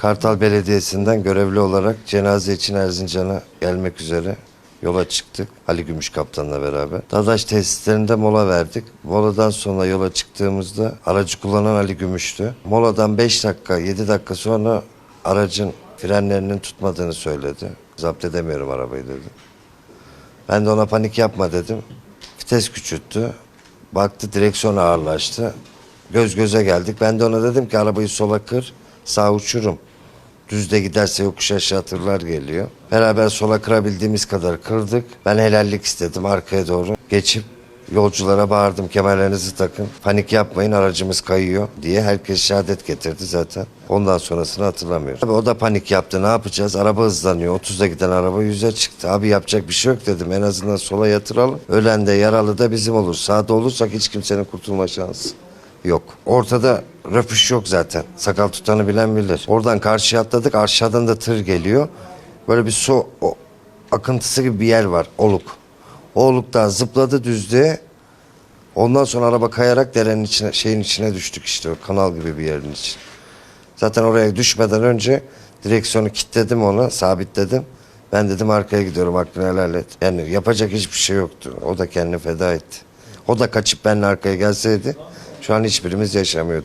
Kartal Belediyesi'nden görevli olarak cenaze için Erzincan'a gelmek üzere yola çıktık. Ali Gümüş Kaptan'la beraber. Dadaş tesislerinde mola verdik. Moladan sonra yola çıktığımızda aracı kullanan Ali Gümüş'tü. Moladan 5 dakika, 7 dakika sonra aracın frenlerinin tutmadığını söyledi. Zapt edemiyorum arabayı dedi. Ben de ona panik yapma dedim. Vites küçülttü. Baktı direksiyon ağırlaştı. Göz göze geldik. Ben de ona dedim ki arabayı sola kır, sağ uçurum. Düzde giderse yokuş aşağı tırlar geliyor. Beraber sola kırabildiğimiz kadar kırdık. Ben helallik istedim arkaya doğru. Geçip yolculara bağırdım kemerlerinizi takın. Panik yapmayın aracımız kayıyor diye. Herkes şehadet getirdi zaten. Ondan sonrasını hatırlamıyorum. Tabii o da panik yaptı. Ne yapacağız? Araba hızlanıyor. 30'da giden araba 100'e çıktı. Abi yapacak bir şey yok dedim. En azından sola yatıralım. Ölen de yaralı da bizim olur. Sağda olursak hiç kimsenin kurtulma şansı yok. Ortada röpuş yok zaten. Sakal tutanı bilen bilir. Oradan karşıya atladık. Aşağıdan da tır geliyor. Böyle bir su o, akıntısı gibi bir yer var. Oluk. O oluktan zıpladı düzlüğe. Ondan sonra araba kayarak derenin içine, şeyin içine düştük işte. O kanal gibi bir yerin içine. Zaten oraya düşmeden önce direksiyonu kilitledim ona, sabitledim. Ben dedim arkaya gidiyorum hakkını helal et. Yani yapacak hiçbir şey yoktu. O da kendini feda etti. O da kaçıp benimle arkaya gelseydi şu an hiçbirimiz yaşamıyorduk.